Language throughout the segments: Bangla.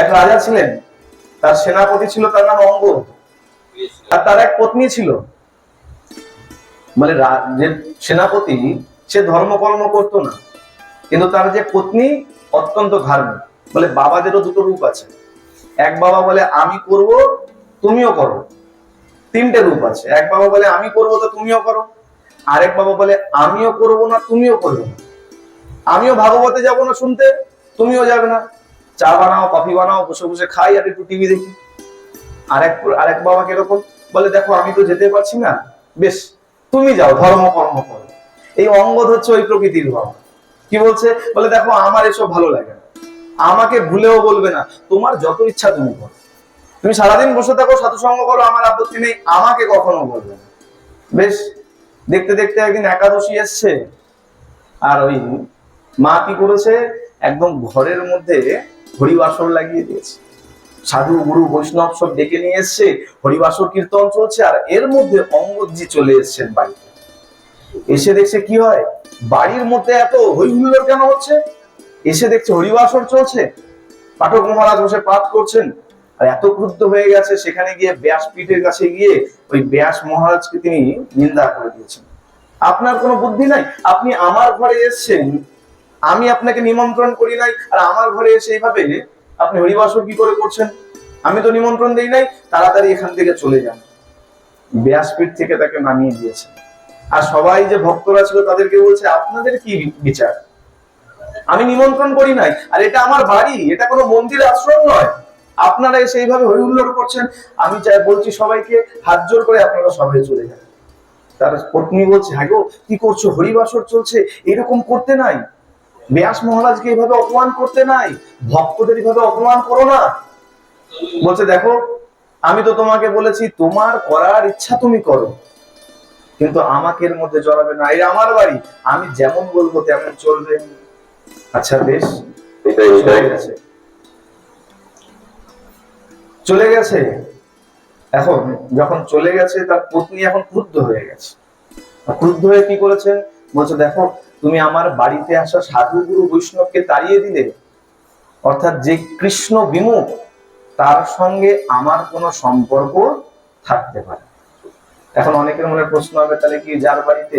এক রাজা ছিলেন। তার সেনাপতি ছিল, তার নাম অঙ্গ আর তার এক পত্নী ছিল। মানে যে সেনাপতি, সে ধর্মকর্ম করতো না। কিন্তু তার যে পত্নী অত্যন্ত ধার্মিক বলে, বাবাদেরও দুটো রূপ আছে। এক বাবা বলে, আমি করব, তুমিও করো। তিনটে রূপ আছে। এক বাবা বলে, আমি করব তো তুমিও করো। আরেক বাবা বলে, আমিও করব না, তুমিও করবে না। আমিও ভাগবতে যাব না শুনতে, তুমিও যাবে না। চা বানাও, কফি বানাও, বসে বসে খাই আর একটু টিভি দেখি। আরেক আরেক বাবা কীরকম? বলে, দেখো, আমি তো যেতে পারছি না। বেশ, তুমি যাও, ধর্ম, কর্ম করো। এই অঙ্গদ হচ্ছে ওই প্রকৃতির বাবা। কি বলছে? বলে, দেখো, আমার এসব ভালো লাগে না। আমাকে ভুলেও বলবে না। তোমার যত ইচ্ছা তুমি করো। তুমি সারাদিন বসে থাকো, সাধুসঙ্গ করো, আমার আপত্তি নেই। আমাকে কখনো বলবে না। বেশ, দেখতে দেখতে একদিন একাদশী এসছে। আর ওই মা কি করেছে? একদম ঘরের মধ্যে হরিবাসর লাগিয়ে দিয়েছে। সাধু, গুরু, বৈষ্ণব সব ডেকে নিয়ে এসছে, হরিবাসর কীর্তন চলছে, আর এর মধ্যে অঙ্গজি চলে এসছেন বাড়িতে। এসে দেখছে কি হয়? বাড়ির মধ্যে এত হই হুল্লোড় কেন হচ্ছে? এসে দেখছে হরিবাসর চলছে। পাঠক মহারাজ বসে পাঠ করছেন, আর এত ক্রুদ্ধ হয়ে গেছে, সেখানে গিয়ে ব্যাসপীঠের কাছে গিয়ে ওই ব্যাস মহারাজকে তিনি নিন্দা করে দিয়েছেন। আপনার কোনো বুদ্ধি নাই? আপনি আমার ঘরে এসেছেন আমি আপনাকে নিমন্ত্রণ করি নাই, আর আমার ঘরে এসে এইভাবে আপনি হরিবাসর কি করে করছেন? আমি তো নিমন্ত্রণ দেই নাই, তাড়াতাড়ি এখান থেকে চলে যান। ব্যাসপীঠ থেকে তাকে নামিয়ে দিয়েছে আর সবাই যে ভক্তরা ছিল তাদেরকে বলছে, আপনাদের কি বিচার? আমি নিমন্ত্রণ করি নাই। আর এটা আমার বাড়ি, এটা কোনো মন্দির আশ্রম নয়। আপনারা এসে এইভাবে হই হুল্লোড় করছেন। আমি চাই বলছি সবাইকে, হাত জোর করে আপনারা সবাই চলে যান। তার পত্নী বলছে হ্যাঁ গো, কি করছ? হরিবাসর চলছে? এরকম করতে নাই? ব্যাস মহারাজকে এইভাবে অপমান করতে নাই। ভক্তদের এইভাবে অপমান করো না। বলছে দেখো আমি তো তোমাকে বলেছি তোমার করার ইচ্ছা তুমি করো। কিন্তু আমাকে এর মধ্যে জড়াবে না। এটা আমার বাড়ি আমি যেমন বলব তেমন চলবে। আচ্ছা বেশ। এটাই চলে গেছে। চলে গেছে। এখন যখন চলে গেছে তার পত্নী এখন ক্রুদ্ধ হয়ে গেছে। ক্রুদ্ধ হয়ে কি করেছেন বলছে দেখো তুমি আমার বাড়িতে আসা সাধু গুরু বৈষ্ণবকে তাড়িয়ে দিলে, অর্থাৎ যে কৃষ্ণ বিমুখ, তার সঙ্গে আমার কোনো সম্পর্ক থাকতে পারে। এখন অনেকের মনে প্রশ্ন হবে, তাহলে কি যার বাড়িতে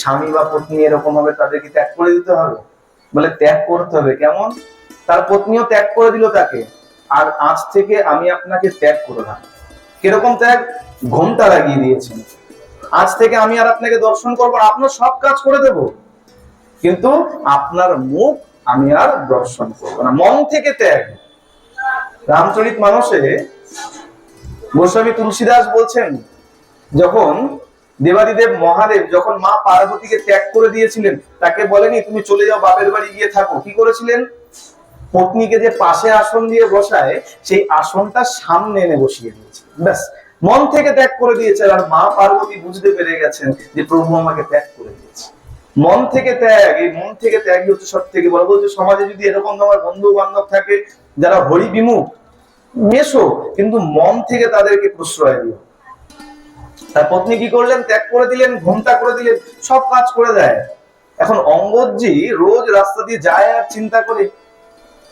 স্বামী বা পত্নী এরকম হবে, তাদেরকে ত্যাগ করে দিতে হবে? বলে ত্যাগ করতে হবে, কেমন? তার পত্নীও ত্যাগ করে দিল তাকে, আর আজ থেকে আমি আপনাকে ত্যাগ করলাম কীরকম ত্যাগ? ঘোমটা লাগিয়ে দিয়েছেন। আজ থেকে আমি আর আপনাকে দর্শন করব আপনার সব কাজ করে দেব। কিন্তু আপনার মুখ আমি আর দর্শন করব না। মন থেকে ত্যাগ। রামচরিত মানসে গোস্বামী তুলসীদাস বলছেন, যখন দেবাদিদেব মহাদেব, যখন মা পার্বতীকে ত্যাগ করে দিয়েছিলেন, তাকে বলেনি, তুমি চলে যাও, বাপের বাড়ি গিয়ে থাকো। কি করেছিলেন? পত্নীকে যে পাশে আসন দিয়ে বসায়, সেই আসনটা সামনে এনে বসিয়ে দিয়েছে। ব্যাস, মন থেকে ত্যাগ করে দিয়েছে, আর মা পার্বতী বুঝতে পেরে গেছেন যে প্রভু আমাকে ত্যাগ করে দিয়েছে। মন থেকে ত্যাগ, এই মন থেকে ত্যাগই হচ্ছে সব থেকে বড়। বলছে, সমাজে যদি এরকম তোমার বন্ধু বান্ধব থাকে, যারা হরি বিমুখ, মেশো, কিন্তু মন থেকে তাদেরকে প্রশ্রয় দিও। তার পত্নী কি করলেন? ত্যাগ করে দিলেন, ঘুমটা করে দিলেন, সব কাজ করে দেয়। এখন অঙ্গদজি রোজ রাস্তা দিয়ে যায় আর চিন্তা করে,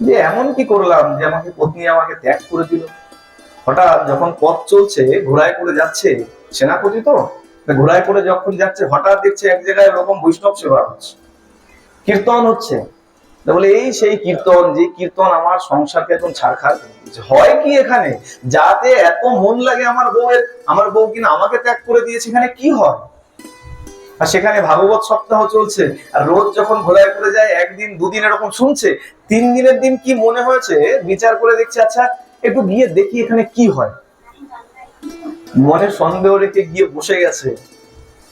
যে এমন কি করলাম যে আমাকে পত্নী আমাকে ত্যাগ করে দিল? হঠাৎ যখন পথ চলছে, ঘোড়ায় করে যাচ্ছে, সেনাপতি তা ঘোড়ায় করে যখন যাচ্ছে, হঠাৎ দেখছে এক জায়গায় এরকম বৈষ্ণব সেবা হচ্ছে। কীর্তন হচ্ছে। বলে, এই সেই কীর্তন, যে কীর্তন আমার সংসারকে এখন ছাড়খাড় হয় কি এখানে? যাতে এত মন লাগে আমার বউয়ের, আমার বউ কিনা আমাকে ত্যাগ করে দিয়েছে, এখানে কি হয়? আর সেখানে ভাগবত সপ্তাহ চলছে, আর রোজ যখন ঘোড়ায় করে যায়, একদিন, দুদিন এরকম শুনছে, তিন দিনের দিন কি মনে হয়েছে? বিচার করে দেখছে আচ্ছা একটু গিয়ে দেখি এখানে কি হয়। মনে সন্দেহ রেখে গিয়ে বসে গেছে,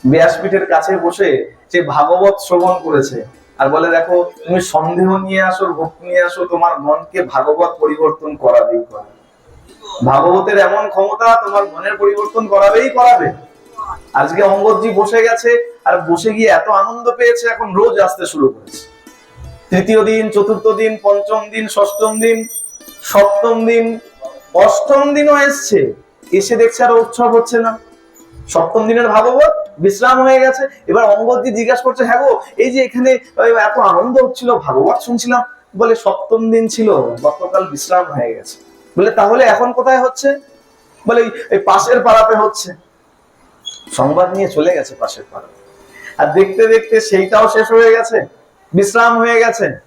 ব্যাসপীঠের কাছে বসে সে ভাগবত শ্রবণ করেছে। আর বলে, দেখো, তুমি সন্দেহ নিয়ে আসো ভক্তি নিয়ে আসো, তোমার মনকে ভাগবত পরিবর্তন করাবেই করাবে। ভাগবতের এমন ক্ষমতা তোমার মনের পরিবর্তন করাবেই করাবে। আজকে অঙ্গদজি বসে গেছে, আর বসে গিয়ে এত আনন্দ পেয়েছে, এখন রোজ আসতে শুরু করেছে। তৃতীয় দিন, চতুর্থ দিন, পঞ্চম দিন, ষষ্ঠম দিন, সপ্তম দিন, অষ্টম দিনও এসছে। এসে দেখছে আর উৎসব হচ্ছে না। সপ্তম দিনের ভাগবত বিশ্রাম হয়ে গেছে। এবার অঙ্গদি জিজ্ঞাসা করছে হ্যাঁ গো, এই যে এখানে এত আনন্দ হচ্ছিল, ভাগবত শুনছিলাম। বলে, সপ্তম দিন ছিল, গতকাল বিশ্রাম হয়ে গেছে। বলে, তাহলে এখন কোথায় হচ্ছে? বলে, এই- পাশের পাড়াতে হচ্ছে। সংবাদ নিয়ে চলে গেছে পাশের পাড়া আর দেখতে দেখতে সেইটাও শেষ হয়ে গেছে। বিশ্রাম হয়ে গেছে।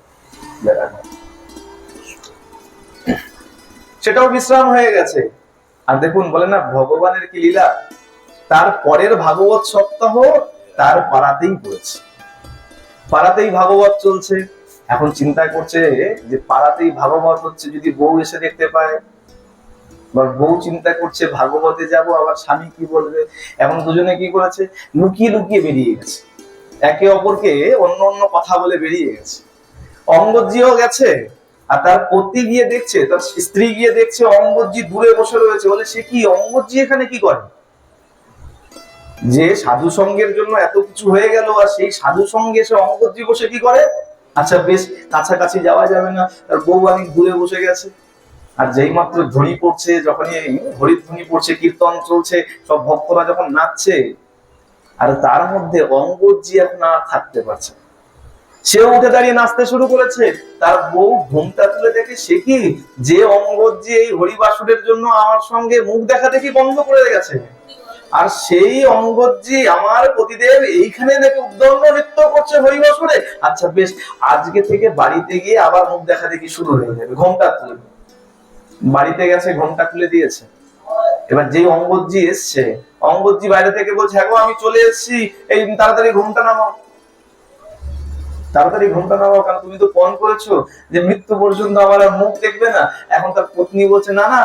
সেটাও বিশ্রাম হয়ে গেছে। আর দেখুন, বলে না, ভগবানের কি লীলা? তার পরের ভাগবত সপ্তাহ তার পাড়াতেই পড়েছে। পাড়াতেই ভাগবত চলছে। এখন চিন্তা করছে যে পাড়াতেই ভাগবত হচ্ছে যদি বউ এসে দেখতে পায়। বা বউ চিন্তা করছে, ভাগবতে যাব, আবার স্বামী কি বলবে? এখন দুজনে কি করেছে? লুকিয়ে লুকিয়ে বেরিয়ে গেছে। একে অপরকে অন্য অন্য কথা বলে বেরিয়ে গেছে। অঙ্গজিও গেছে আর তার পতি গিয়ে দেখছে, তার স্ত্রী গিয়ে দেখছে অঙ্গজি দূরে বসে রয়েছে। বলে, সে কি অঙ্গজি এখানে কি করে? যে সাধু সঙ্গের জন্য এত কিছু হয়ে গেল, আর সেই সাধু সঙ্গে সে অঙ্গজি বসে কি করে? আচ্ছা বেশ, কাছাকাছি যাওয়া যাবে না। তার বউ অনেক দূরে বসে গেছে। আর যেই মাত্র ধ্বনি পড়ছে, যখনই হরিধ্বনি পড়ছে, কীর্তন চলছে, সব ভক্তরা যখন নাচছে, আর তার মধ্যে অঙ্গজি এখন আর থাকতে পারছে সেও উঠে দাঁড়িয়ে নাচতে শুরু করেছে। তার বউ ঘুমটা তুলে দেখে, সে কি? যে অঙ্গজি এই হরিবাসুরের জন্য আমার সঙ্গে মুখ দেখা দেখি বন্ধ করে গেছে আর সেই অঙ্গজি আমার প্রতিদেব এইখানে দেখে উদ্দণ্ড নৃত্য করছে হরিবাসুরে? আচ্ছা বেশ, আজকে থেকে বাড়িতে গিয়ে আবার মুখ দেখা দেখি শুরু হয়ে যাবে। ঘুমটা তুলে। বাড়িতে গেছে, ঘুমটা তুলে দিয়েছে। এবার যেই অঙ্গজি এসছে অঙ্গজি বাইরে থেকে বলছে হ্যাঁ আমি চলে এসেছি। এই, তাড়াতাড়ি ঘুমটা নামাও। তাড়াতাড়ি ঘুমটা নামাও, কারণ তুমি তো পণ করেছ যে মৃত্যু পর্যন্ত আমার আর মুখ দেখবে না। এখন তার পত্নী বলছে, না না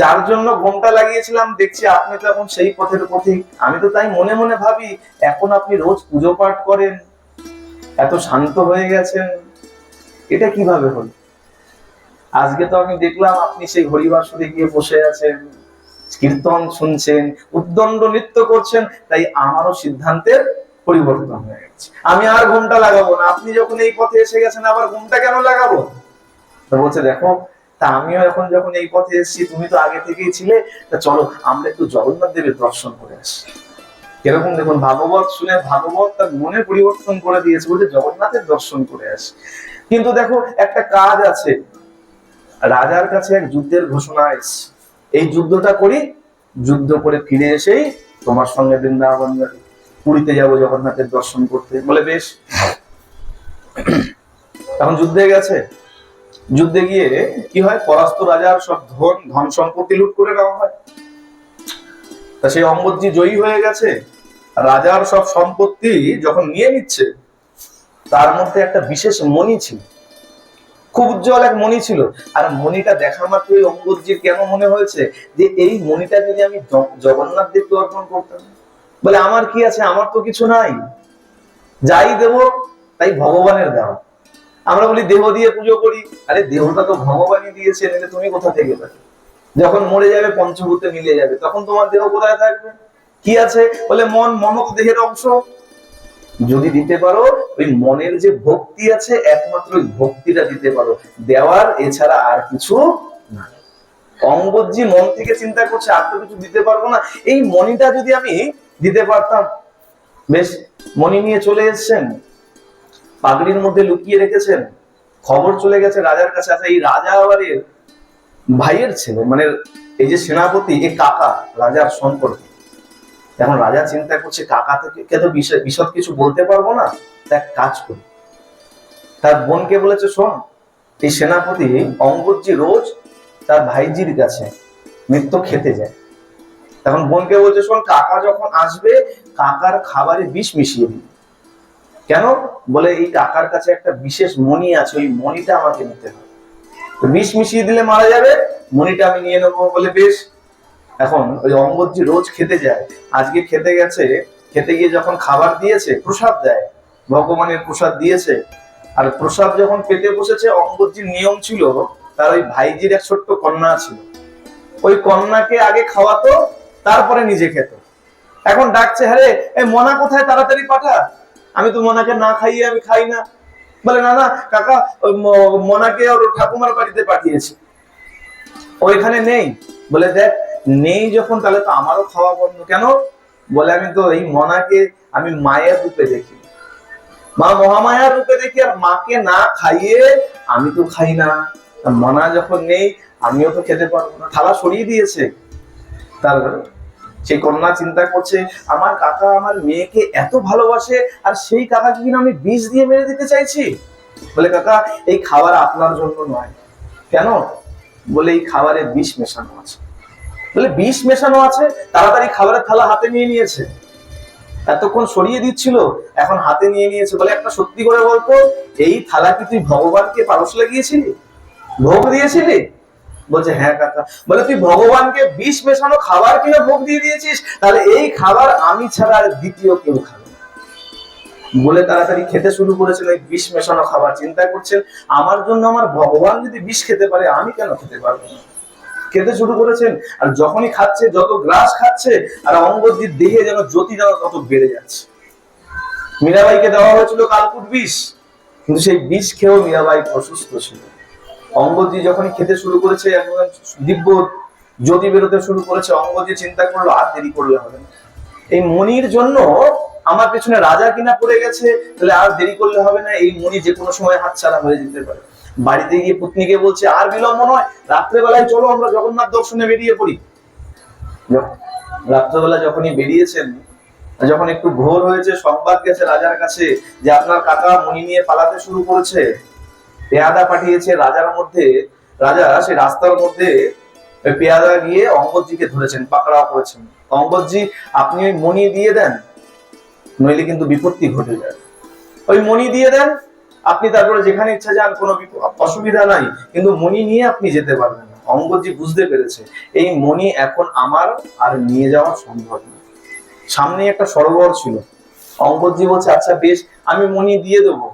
যার জন্য ঘুমটা লাগিয়েছিলাম, দেখছি আপনি তো এখন সেই পথের পথিক। আমি তো তাই মনে মনে ভাবি, এখন আপনি রোজ পুজো পাঠ করেন, এত শান্ত হয়ে গেছেন, এটা কীভাবে হলো? আজকে তো আমি দেখলাম আপনি সেই হরিবাসরে গিয়ে বসে আছেন, কীর্তন শুনছেন, উদ্দণ্ড নৃত্য করছেন, তাই আমারও সিদ্ধান্তের পরিবর্তন হয়ে গেছে। আমি আর ঘুমটা লাগাবো না। আপনি যখন এই পথে এসে গেছেন, আবার ঘুমটা কেন লাগাবো? বলছে, দেখো, তা আমিও এখন যখন এই পথে এসেছি, তুমি তো আগে থেকেই ছিলে, তা চলো, আমরা একটু জগন্নাথ দেবের দর্শন করে আসি। এরকম দেখুন, ভাগবত শুনে ভাগবত তার মনে পরিবর্তন করে দিয়েছে বলছে জগন্নাথের দর্শন করে আসি। কিন্তু দেখো, একটা কাজ আছে। রাজার কাছে এক যুদ্ধের ঘোষণা এসছে। এই যুদ্ধটা করি, যুদ্ধ করে ফিরে এসেই তোমার সঙ্গে বৃন্দাবন যাবে। পুরীতে যাব জগন্নাথের দর্শন করতে। বলে বেশ। এখন যুদ্ধে গেছে। যুদ্ধে গিয়ে কি হয়? পরাস্ত রাজার সব ধন ধন সম্পত্তি লুট করে নেওয়া হয়। তা সেই অম্বজি জয়ী হয়ে গেছে। রাজার সব সম্পত্তি যখন নিয়ে নিচ্ছে, তার মধ্যে একটা বিশেষ মণি ছিল। খুব উজ্জ্বল এক মণি ছিল। আর মণিটা দেখা মাত্রই অঙ্গজির কেন মনে হয়েছে? যে এই মণিটা যদি আমি জগন্নাথ দেবকে অর্পণ করতাম। বলে, আমার কি আছে? আমার তো কিছু নাই। যাই দেব, তাই ভগবানের দেওয়া আমরা বলি, দেহ দিয়ে পুজো করি। আরে, দেহটা তো ভগবানই দিয়েছে নিলে তুমি কোথা থেকে পাবে? যখন মরে যাবে, পঞ্চভূতে মিলে যাবে, তখন তোমার দেহ কোথায় থাকবে? কি আছে? বলে, মন মনক দেহের অংশ। যদি দিতে পারো, ওই মনের যে ভক্তি আছে, একমাত্র ওই ভক্তিটা দিতে পারো। দেওয়ার এছাড়া আর কিছু না অঙ্গজি মন থেকে চিন্তা করছে, আর তো কিছু দিতে পারব না। এই মণিটা যদি আমি দিতে পারতাম। বেশ, মণি নিয়ে চলে এসেছেন। পাগড়ির মধ্যে লুকিয়ে রেখেছেন। খবর চলে গেছে রাজার কাছে। আচ্ছা এই রাজা আবার এর ভাইয়ের ছেলে মানে এই যে সেনাপতি, এ কাকা, রাজার সম্পর্কে। এখন রাজা চিন্তা করছে, কাকা থেকে কে তো বিশদ কিছু বলতে পারব না? তা কাজ করি। তার বোনকে বলেছে, শোন, এই সেনাপতি অঙ্গজি রোজ তার ভাইজির কাছে নিত্য খেতে যায়। তখন বোনকে বলছে, শোন, কাকা যখন আসবে, কাকার খাবারে বিষ মিশিয়ে দিবি। কেন? বলে, এই কাকার কাছে একটা বিশেষ মণি আছে, ওই মণিটা আমাকে নিতে হবে। বিষ মিশিয়ে দিলে মারা যাবে, মণিটা আমি নিয়ে নেব বলে বেশ। এখন ওই অঙ্গজি রোজ খেতে যায়। আজকে খেতে গেছে, খেতে গিয়ে যখন খাবার দিয়েছে, প্রসাদ দেয়। ভগবানের প্রসাদ দিয়েছে। আর প্রসাদ যখন পেতে বসেছে অঙ্গজির নিয়ম ছিল, তার ওই ভাইজির এক ছোট্ট কন্যা ছিল। ওই কন্যাকে আগে খাওয়াতো তারপরে নিজে খেত। এখন ডাকছে হ্যাঁ এই মনা কোথায়? তাড়াতাড়ি পাঠা। আমি তো মনাকে না খাইয়ে আমি খাই না। বলে, না না, কাকা মনাকে ওর ঠাকুমার বাড়িতে পাঠিয়েছি। ওইখানে নেই। বলে, দেখ, নেই যখন, তাহলে তো আমারও খাওয়া বন্ধ। কেন? বলে, আমি তো এই মনাকে আমি মায়ের রূপে দেখি। মা মহামায়ার রূপে দেখি, আর মাকে না খাইয়ে আমি তো খাই না। মনা যখন নেই, আমিও তো খেতে পারব না। থালা সরিয়ে দিয়েছে। তার সেই কন্যা চিন্তা করছে, আমার কাকা আমার মেয়েকে এত ভালোবাসে, আর সেই কাকাকে কিনা আমি বিষ দিয়ে মেরে দিতে চাইছি? বলে, কাকা, এই খাবার আপনার জন্য নয়। কেন? বলে, এই খাবারে বিষ মেশানো আছে। বলে, বিষ মেশানো আছে? তাড়াতাড়ি খাবারের থালা হাতে নিয়ে নিয়েছে। এতক্ষণ সরিয়ে দিচ্ছিল, এখন হাতে নিয়ে নিয়েছে। বলে, একটা সত্যি করে বলতো, এই থালা কি তুই ভগবানকে পারস লাগিয়েছিলি? ভোগ দিয়েছিলি? বলছে হ্যাঁ কাকা। বলে, তুই ভগবানকে বিষ মেশানো খাবার কিনে ভোগ দিয়ে দিয়েছিস? তাহলে এই খাবার আমি ছাড়া আর দ্বিতীয় কেউ খাবে বলে তাড়াতাড়ি খেতে শুরু করেছেন ওই বিষ মেশানো খাবার। চিন্তা করছেন, আমার জন্য আমার ভগবান যদি বিষ খেতে পারে, আমি কেন খেতে পারব না? খেতে শুরু করেছেন, আর যখনই খাচ্ছে, যত গ্রাস খাচ্ছে, আর অঙ্গজির দেহে যেন জ্যোতি যেন তত বেড়ে যাচ্ছে। মীরাবাইকে দেওয়া হয়েছিল কালকুট বিষ, কিন্তু সেই বিষ খেয়েও মীরাবাই অসুস্থ ছিল। অঙ্গজি যখনই খেতে শুরু করেছে দিব্য জ্যোতি বেরোতে শুরু করেছে, অঙ্গজি চিন্তা করল, আর দেরি করলে হবে না। এই মনির জন্য আমার পেছনে রাজা কিনা পড়ে গেছে, তাহলে আর দেরি করলে হবে না, এই মনি যে কোনো সময় হাতছাড়া হয়ে যেতে পারে। বাড়িতে গিয়ে পত্নীকে বলছে, আর বিলম্ব নয়, রাত্রেবেলায় চলো, আমরা জগন্নাথ দর্শনে বেরিয়ে পড়ি। রাত্রেবেলা যখনই বেরিয়েছেন, যখন একটু ভোর হয়েছে, সংবাদ গেছে রাজার কাছে যে আপনার কাকা মনি নিয়ে পালাতে শুরু করেছে পেয়াদা পাঠিয়েছে রাজার মধ্যে, রাজা সেই রাস্তার মধ্যে পেয়াদা গিয়ে অঙ্গদজিকে ধরেছেন, পাকড়াও করেছেন। অঙ্গদজি, আপনি ওই মণি দিয়ে দেন, নইলে কিন্তু বিপত্তি ঘটে যায়। ওই মণি দিয়ে দেন, আপনি তারপরে যেখানে ইচ্ছা যান, কোনো অসুবিধা নাই, কিন্তু মণি নিয়ে আপনি যেতে পারবেন না। অঙ্গদজি বুঝতে পেরেছে, এই মণি এখন আমার আর নিয়ে যাওয়া সম্ভব না। সামনে একটা সরোবর ছিল। অঙ্গদজি বলছে আচ্ছা বেশ, আমি মণি দিয়ে দেবো।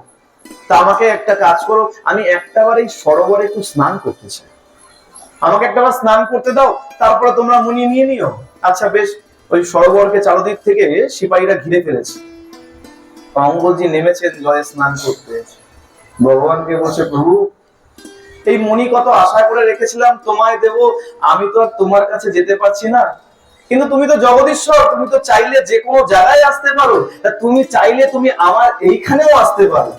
তা আমাকে একটা কাজ করো, আমি একটাবার এই সরোবরে একটু স্নান করতে চাই। আমাকে একটাবার স্নান করতে দাও, তারপরে তোমরা মণি নিয়ে নিও। আচ্ছা বেশ, ওই সরোবরকে চারদিক থেকে সিপাহীরা ঘিরে ফেলেছে। অঙ্গজি নেমেছেন জলে স্নান করতে। ভগবানকে বলছে, প্রভু, এই মণি কত আশা করে রেখেছিলাম, তোমায় দেব, আমি তো আর তোমার কাছে যেতে পারছি না। কিন্তু তুমি তো জগদীশ্বর, তুমি তো চাইলে যে কোনো জায়গায় আসতে পারো। তুমি চাইলে তুমি আমার এইখানেও আসতে পারো।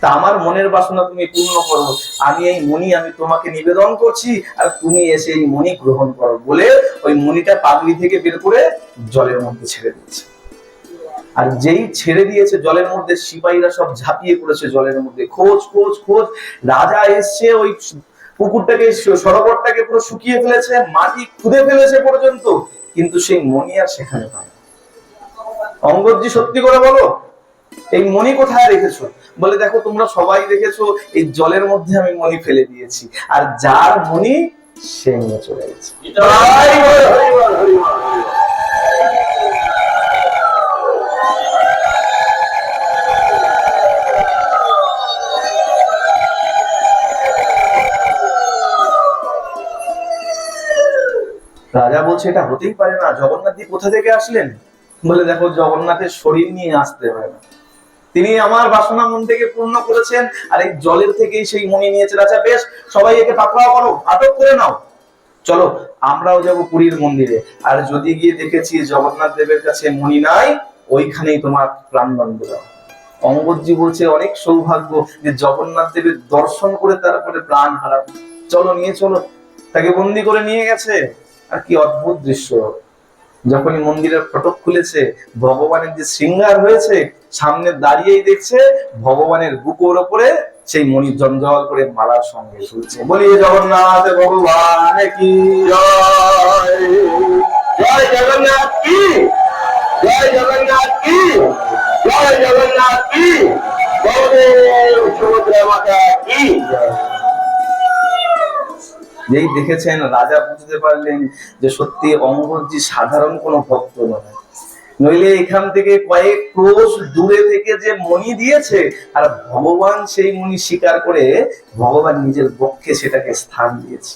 তা আমার মনের বাসনা তুমি পূর্ণ করো। আমি এই মণি, আমি তোমাকে নিবেদন করছি, আর তুমি এসে এই মণি গ্রহণ করো বলে ওই মনিটা পাগড়ি থেকে বের করে জলের মধ্যে ছেড়ে দিয়েছে। আর যেই ছেড়ে দিয়েছে জলের মধ্যে, সিপাহীরা সব ঝাঁপিয়ে পড়েছে জলের মধ্যে। খোঁজ খোঁজ খোঁজ। রাজা এসছে ওই পুকুরটাকে, সরোবরটাকে পুরো শুকিয়ে ফেলেছে, মাটি খুদে ফেলেছে পর্যন্ত, কিন্তু সেই মণি আর সেখানে নয় অঙ্গজি সত্যি করে বলো, এই মণি কোথায় রেখেছো? বলে দেখো তোমরা সবাই দেখেছ এই জলের মধ্যে আমি মণি ফেলে দিয়েছি। আর যার মণি সে নিয়ে চলে গেছে। রাজা বলছে এটা হতেই পারে না। জগন্নাথ কোথা থেকে আসলেন? বলে দেখো জগন্নাথের শরীর নিয়ে আসতে হয় না। তিনি আমার বাসনা মন থেকে পূর্ণ করেছেন আর এই জলের থেকেই সেই মণি নিয়েছেন আচ্ছা বেশ, সবাই একে পাকড়াও করো, আটক করে নাও। চলো, আমরাও যাব পুরীর মন্দিরে। আর যদি গিয়ে দেখেছি জগন্নাথ দেবের কাছে মনি নাই, ওইখানেই তোমার প্রাণদণ্ড দাও। অঙ্গজি বলছে, অনেক সৌভাগ্য যে জগন্নাথ দেবের দর্শন করে তারপরে প্রাণ হারাবো চলো, নিয়ে চলো। তাকে বন্দি করে নিয়ে গেছে। আর কি অদ্ভুত দৃশ্য। যখনই মন্দিরের ফটক খুলেছে, ভগবানের যে শৃঙ্গার হয়েছে সামনে দাঁড়িয়েই দেখছে ভগবানের বুকুর ওপরে সেই মণি জঞ্জল করে মালার সঙ্গে ঝুলছে। বলি, জগন্নাথ ভগবান কি জয়? জগন্নাথ কি? জয় জগন্নাথ কি? জয় জগন্নাথ কি? যেই দেখেছেন রাজা বুঝতে পারলেন যে সত্যি অঙ্গজি সাধারণ কোনো ভক্ত নয়। নইলে এখান থেকে কয়েক ক্রোশ দূরে থেকে যে মণি দিয়েছে, আর ভগবান সেই মণি স্বীকার করে ভগবান নিজের সেটাকে স্থান দিয়েছে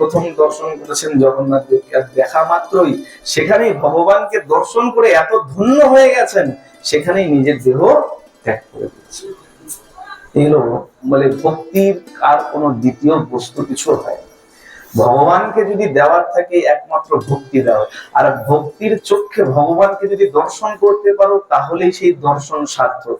প্রথম দর্শন করেছেন জগন্নাথ দেবকে, আর দেখা মাত্রই সেখানেই ভগবানকে দর্শন করে এত ধন্য হয়ে গেছেন, সেখানেই নিজের দেহ ত্যাগ করে দিয়েছে এগুলো বলে ভক্তির আর কোনো দ্বিতীয় বস্তু কিছু হয়। ভগবানকে যদি দেওয়ার থাকে একমাত্র ভক্তি দেওয়া আর ভক্তির চোখে ভগবানকে যদি দর্শন করতে পারো, তাহলেই সেই দর্শন সার্থক।